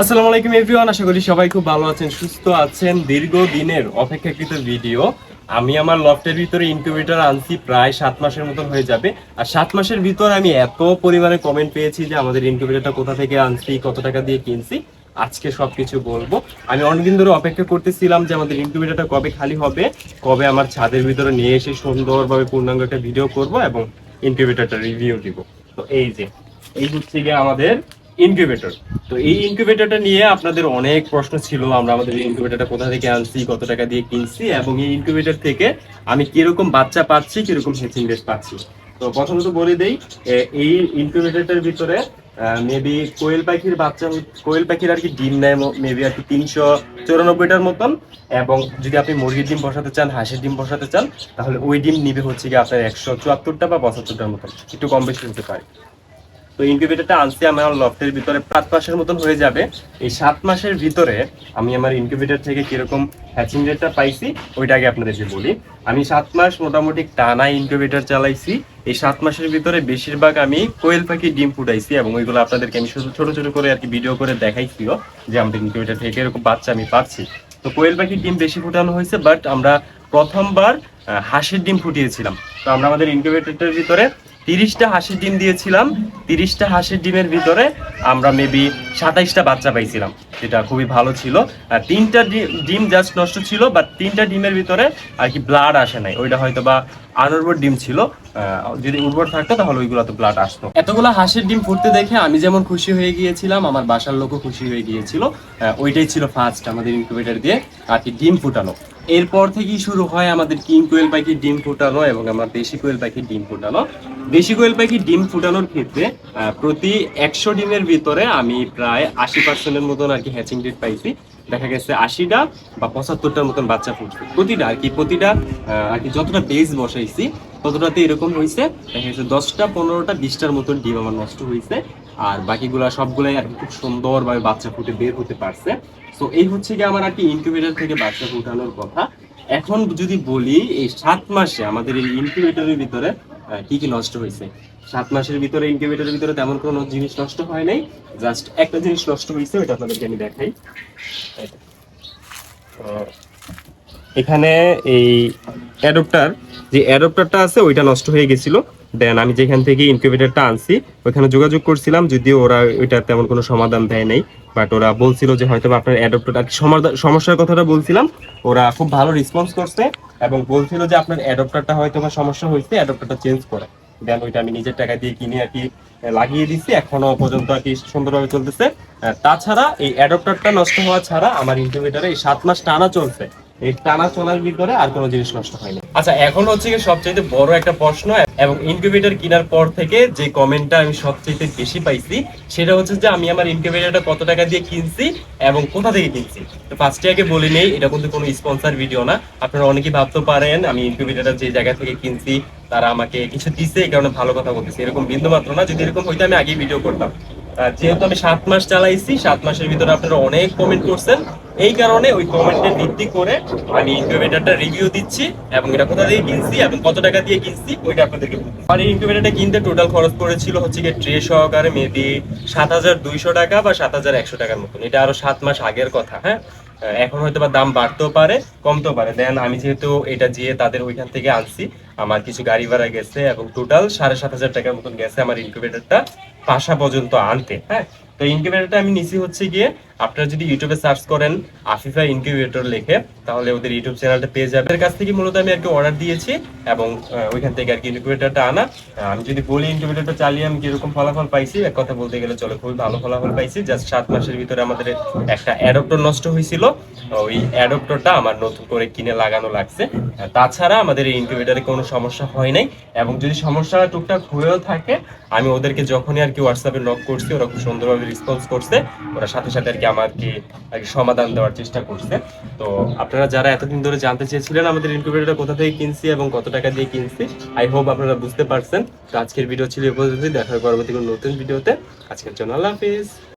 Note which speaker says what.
Speaker 1: আসসালামু আলাইকুম এভরিওয়ান, আশা করি সবাই খুব ভালো আছেন, সুস্থ আছেন। দীর্ঘ দিনের অপেক্ষাকৃত ভিডিও। আমি আমার লফটের ভিতরে ইনকিউবেটর আনছি, প্রায় সাত মাসের মতন হয়ে যাবে। আর সাত মাসের ভিতর আমি এত পরিমাণে কমেন্ট পেয়েছি যে আমাদের ইনকিউবেটরটা কোথা থেকে আনছি, কত টাকা দিয়ে কিনছি, আজকে সবকিছু বলব। আমি অনেকদিন ধরে অপেক্ষা করতেছিলাম যে আমাদের ইনকিউবেটরটা কবে খালি হবে, কবে আমার ছাদের ভিতরে নিয়ে এসে সুন্দরভাবে পূর্ণাঙ্গ একটা ভিডিও করব এবং ইনকিউবেটরটা রিভিউ দিব। তো এই যে, এই হচ্ছে গিয়ে আমাদের ইনকিউবেটর তো এই ইনকিউবেটরটা নিয়ে আপনাদের অনেক প্রশ্ন ছিল, আমরা আমাদের ইনকিউবেটরটা কোথা থেকে আনছি, কত টাকা দিয়ে কিনছি, এবং এই ইনকিউবেটর থেকে আমি কীরকম বাচ্চা পাচ্ছি, কীরকম হেচিং রেট পাচ্ছি। তো প্রথমত বলে দেই এই ইনকিউবেটরটার ভিতরে মেবি কোয়েল পাখির বাচ্চা, কোয়েল পাখির আর কি ডিম নেয় মেবি আর কি তিনশো চৌরানব্বইটার মতন, এবং যদি আপনি মুরগির ডিম বসাতে চান, হাঁসের ডিম বসাতে চান, তাহলে ওই ডিম নিবে হচ্ছে কি আপনার একশো চুয়াত্তরটা বা পঁচাত্তরটার মতন, একটু কম বেশি হতে পারে। তো ইনকিউবেটরটা আনছি আমার লফটের ভিতরে পাঁচ মাসের মতন হয়ে যাবে। এই সাত মাসের ভিতরে আমি আমার ইনকিউবেটর থেকে কীরকম হ্যাচিং রেটটা পাইছি ওইটা আগে আপনাদেরকে বলি। আমি সাত মাস মোটামুটি টানা ইনকিউবেটর চালাইছি। এই সাত মাসের ভিতরে বেশিরভাগ আমি কোয়েল পাখি ডিম ফুটাইছি এবং ওইগুলো আপনাদেরকে আমি শুধু ছোট ছোট করে আর কি ভিডিও করে দেখাইছিও যে আমাদের ইনকিউবেটর থেকে এরকম বাচ্চা আমি পাচ্ছি। তো কোয়েল পাখির ডিম বেশি ফুটানো হয়েছে বাট আমরা প্রথমবার হাঁসের ডিম ফুটিয়েছিলাম। তো আমরা আমাদের ইনকিউবেটরটার ভিতরে তিরিশটা হাঁসের ডিম দিয়েছিলাম। তিরিশটা হাঁসের ডিমের ভিতরে আমরা মেবি সাতাইশটা বাচ্চা পাইছিলাম, যেটা খুবই ভালো ছিল। আর তিনটা ডিম জাস্ট নষ্ট ছিল বাট তিনটা ডিমের ভিতরে আর কি ব্লাড আসে নাই। ওইটা হয়তো বা আনউর্বর ডিম ছিল। যদি উর্বর থাকতো তাহলে ওইগুলোতে ব্লাড আসতো। এতগুলো হাঁসের ডিম ফুটতে দেখে আমি যেমন খুশি হয়ে গিয়েছিলাম, আমার বাসার লোকও খুশি হয়ে গিয়েছিল। ওইটাই ছিল ফার্স্ট আমাদের ইনকিউবেটর দিয়ে আর কি ডিম ফুটানো। এরপর থেকেই শুরু হয় আমাদের কিং কোয়েল পাখি ডিম ফুটানো এবং আমার দেশি কোয়েল পাখি ডিম ফুটানো। দেশি কোয়েল পাখি ডিম ফুটানোর ক্ষেত্রে প্রতি একশো ডিমের ভিতরে আমি প্রায় আশি পার্সেন্টের মতন আর কি হ্যাচিং রেট পাইছি। দেখা গেছে আশিটা বা পঁচাত্তরটার মতন বাচ্চা ফুটছে। প্রতিটা আর কি, প্রতিটা আর কি যতটা বেজ বসাইছি, ততটাতে এরকম হয়েছে দেখা গেছে দশটা, পনেরোটা, বিশটার মতন ডিম আমার নষ্ট হয়েছে আর বাকিগুলা সবগুলাই আর খুব সুন্দরভাবে বাচ্চা ফুটে বের হতে পারছে। তো এই হচ্ছে কি আমার আর কি ইনকিউবেটর থেকে বাচ্চা ফুটানোর কথা। এখন যদি বলি, এই সাত মাসে আমাদের এই ইনকিউবেটরের ভিতরে কি কি নষ্ট হয়েছে? সাত মাসের ভিতরে ইনকিউবেটরের ভিতরে তেমন কোনো জিনিস নষ্ট হয় নাই। জাস্ট একটা জিনিস নষ্ট হয়েছে, ওইটা আপনাদেরকে আমি দেখাই। এখানে এই অ্যাডপ্টার যে অ্যাডপ্টারটা আছে, ওইটা নষ্ট হয়ে গেছিল। দেন আমি যেখান থেকে ইনকিউবেটরটা আনছি, ওইখানে যোগাযোগ করছিলাম, যদিও ওরা ওইটা তেমন কোনো সমাধান দেয় নাই। বাট ওরা বলছিল যে হয়তো আপনার অ্যাডপ্টার আর কি সমাধান সমস্যার কথাটা বলছিলাম, ওরা খুব ভালো রেসপন্স করছে এবং বলছিল যে আপনার অ্যাডপ্টারটা হয়তো বা সমস্যা হয়েছে অ্যাডপ্টারটা চেঞ্জ করে। দেন ওইটা আমি নিজের টাকা দিয়ে কিনে আর কি লাগিয়ে দিচ্ছি এখনও পর্যন্ত আর কি সুন্দরভাবে চলতেছে। তাছাড়া এই অ্যাডপ্টারটা নষ্ট হওয়া ছাড়া আমার ইনকিউবেটরে এই সাত মাস টানা চলছে। এই টানা চলার ভিতরে আর কোনো জিনিস নষ্ট হয়নি। আচ্ছা এখন হচ্ছে কি সবচেয়ে বড় একটা প্রশ্ন, এবং ইনকিউবেটর কেনার পর থেকে যে কমেন্টটা আমি সবচেয়ে বেশি পাইছি, সেটা হচ্ছে যে আমি আমার ইনকিউবেটরটা কত টাকা দিয়ে কিনছি এবং কোথা থেকে কিনছি। তো ফার্স্টে আগে বলে নেই, এটা কিন্তু কোনো স্পন্সর ভিডিও না। আপনারা অনেকেই ভাবতে পারেন, আমি ইনকিউবেটরটা যে জায়গা থেকে কিনছি, তারা আমাকে কিছু দিছে, এই কারণে ভালো কথা বলতেছে। এরকম বিন্দু মাত্র না, যদি এরকম হইতো আমি আগেই ভিডিও করতাম। যেহেতু আমি সাত মাস চালাইছি, সাত মাসের ভিতরে আপনারা অনেক কমেন্ট করছেন এই কারণে ওই কমেন্টে ভিত্তি করে আমি ইনকিউবেটরটা রিভিউ দিচ্ছি এবং এটা কোথা থেকে কিনছি এবং কত টাকা দিয়ে কিনছি, ওইটা আপনাদেরকে। আর এই ইনকিউবেটরটা কিনতে টোটাল খরচ পড়েছিল হচ্ছে গিয়ে ট্রে সহকারে মেবি সাত হাজার দুইশো টাকা বা সাত হাজার একশো টাকার মতন। এটা আরও সাত মাস আগের কথা হ্যাঁ? এখন হয়তো বা দাম বাড়তেও পারে, কমতেও পারে। দেন আমি যেহেতু এটা যেয়ে তাদের ওইখান থেকে আনছি, আমার কিছু গাড়ি ভাড়া গেছে এবং টোটাল সাড়ে সাত হাজার টাকার মতন গেছে আমার ইনকিউবেটরটা পাশা পর্যন্ত আনতে হ্যাঁ? তো ইনকিউবেটরটা আমি নিচে হচ্ছে গিয়ে আপনারা যদি ইউটিউবে সার্চ করেন আফিফা ইনকিউবেটর লিখে, তাহলে ওদের ইউটিউব চ্যানেলটা পেয়ে যাবে এর কাছ থেকে মূলত আমি আর কি অর্ডার দিয়েছি এবং ওইখান থেকে আর কি ইনকিউবেটরটা আনা। আমি যদি বলি ইনকিউবেটরটা চালিয়ে আমি কীরকম ফলাফল পাইছি, এক কথা বলতে গেলে চলে খুবই ভালো ফলাফল পাইছি। জাস্ট সাত মাসের ভিতরে আমাদের একটা অ্যাডপ্টর নষ্ট হয়েছিল। ওই অ্যাডপ্টরটা আমার নতুন করে কিনে লাগানো লাগছে। তাছাড়া আমাদের এই ইনকিউবেটরে কোনো সমস্যা হয় নাই। এবং যদি সমস্যা টুকটাক হয়েও থাকে, আমি ওদেরকে যখনই আর কি হোয়াটসঅ্যাপে নক করছি, ওরা খুব সুন্দরভাবে রেসপন্স করছে। ওরা সাথে সাথে আর কি আমাকে সমাধান দেওয়ার চেষ্টা করছে। তো আপনারা যারা এতদিন ধরে জানতে চেয়েছিলেন আমাদের ইনকিউবেটরটা কোথা থেকে কিনছি এবং কত টাকা দিয়ে কিনছি আই হোপ আপনারা বুঝতে পারছেন। তো আজকের ভিডিও ছিল এ দেখার দেখা পরবর্তী কোনো নতুন ভিডিওতে আজকের জন্য আল্লাহ হাফিজ।